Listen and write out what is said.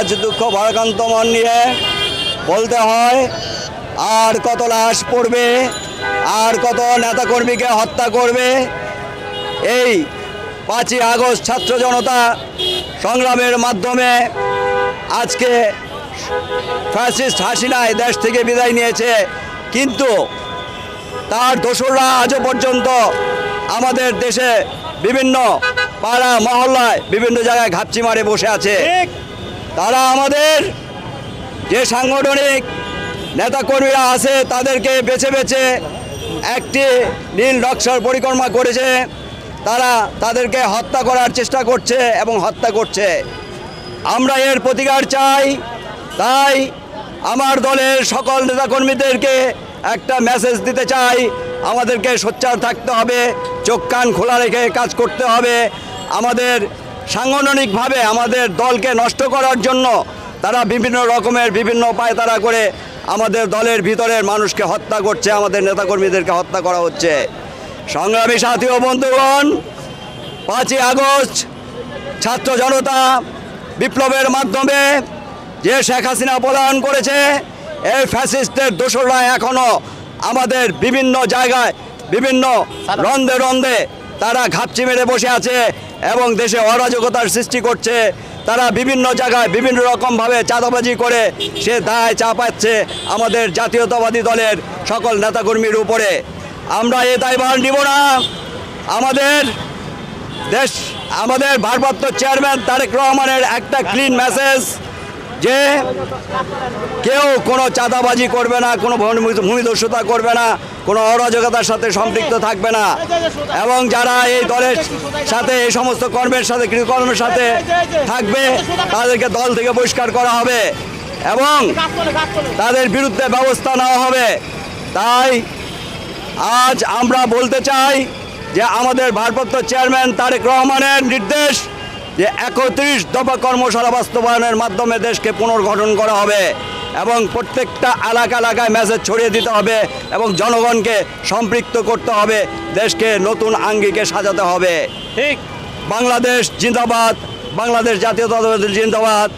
আজ দুঃখ ভারাক্রান্ত মন নিয়ে বলতে হয়, আর কত লাশ পড়বে, আর কত নেতাকর্মীকে হত্যা করবে, এই পাঁচই আগস্ট ছাত্র জনতা সংগ্রামের মাধ্যমে আজকে ফ্যাসিস্ট হাসিনায় দেশ থেকে বিদায় নিয়েছে। কিন্তু তার দোসররা আজও পর্যন্ত আমাদের দেশে বিভিন্ন পাড়া মহল্লায় বিভিন্ন জায়গায় ঘাপচি মারে বসে আছে। তারা আমাদের যে সাংগঠনিক নেতাকর্মীরা আছে, তাদেরকে বেছে বেছে একটি নীল নকশার পরিক্রমা করেছে। তারা তাদেরকে হত্যা করার চেষ্টা করছে এবং হত্যা করছে। আমরা এর প্রতিকার চাই। তাই আমার দলের সকল নেতাকর্মীদেরকে একটা মেসেজ দিতে চাই। আমাদেরকে সোচ্চার থাকতে হবে, চোখ কান খোলা রেখে কাজ করতে হবে। আমাদের সাংগঠনিকভাবে আমাদের দলকে নষ্ট করার জন্য তারা বিভিন্ন রকমের বিভিন্ন উপায় তারা করে আমাদের দলের ভিতরের মানুষকে হত্যা করছে, আমাদের নেতাকর্মীদেরকে হত্যা করা হচ্ছে। সংগ্রামী সাথী ও বন্ধুগণ, পাঁচই আগস্ট ছাত্র জনতা বিপ্লবের মাধ্যমে যে শেখ হাসিনা পলায়ন করেছে, এই ফ্যাসিস্টের দোসররা এখনও আমাদের বিভিন্ন জায়গায় বিভিন্ন রন্ধে রন্ধে তারা ঘাপচি মেরে বসে আছে এবং দেশে অরাজকতার সৃষ্টি করছে। তারা বিভিন্ন জায়গায় বিভিন্ন রকমভাবে চাঁদাবাজি করে সে দায় চাপাচ্ছে আমাদের জাতীয়তাবাদী দলের সকল নেতাকর্মীর উপরে। আমরা এ দায়ভার নিব না। আমাদের দেশ, আমাদের ভারপ্রাপ্ত চেয়ারম্যান তারেক রহমানের একটা ক্লিন মেসেজ যে কেউ কোনো চাঁদাবাজি করবে না, কোনো ভূমি- ভূমিদস্যুতা করবে না, কোনো অরাজকতার সাথে সম্পৃক্ত থাকবে না। এবং যারা এই দলের সাথে, এই সমস্ত কর্মের সাথে কর্মের সাথে থাকবে, তাদেরকে দল থেকে বহিষ্কার করা হবে এবং তাদের বিরুদ্ধে ব্যবস্থা নেওয়া হবে। তাই আজ আমরা বলতে চাই যে আমাদের ভারপ্রাপ্ত চেয়ারম্যান তারেক রহমানের নির্দেশ যে একত্রিশ দফা কর্মশালা বাস্তবায়নের মাধ্যমে দেশকে পুনর্গঠন করা হবে এবং প্রত্যেকটা এলাকা এলাকায় মেসেজ ছড়িয়ে দিতে হবে এবং জনগণকে সম্পৃক্ত করতে হবে দেশকে নতুন আঙ্গিকে সাজাতে হবে। ঠিক। বাংলাদেশ জিন্দাবাদ বাংলাদেশ জাতীয়তাবাদ জিন্দাবাদ।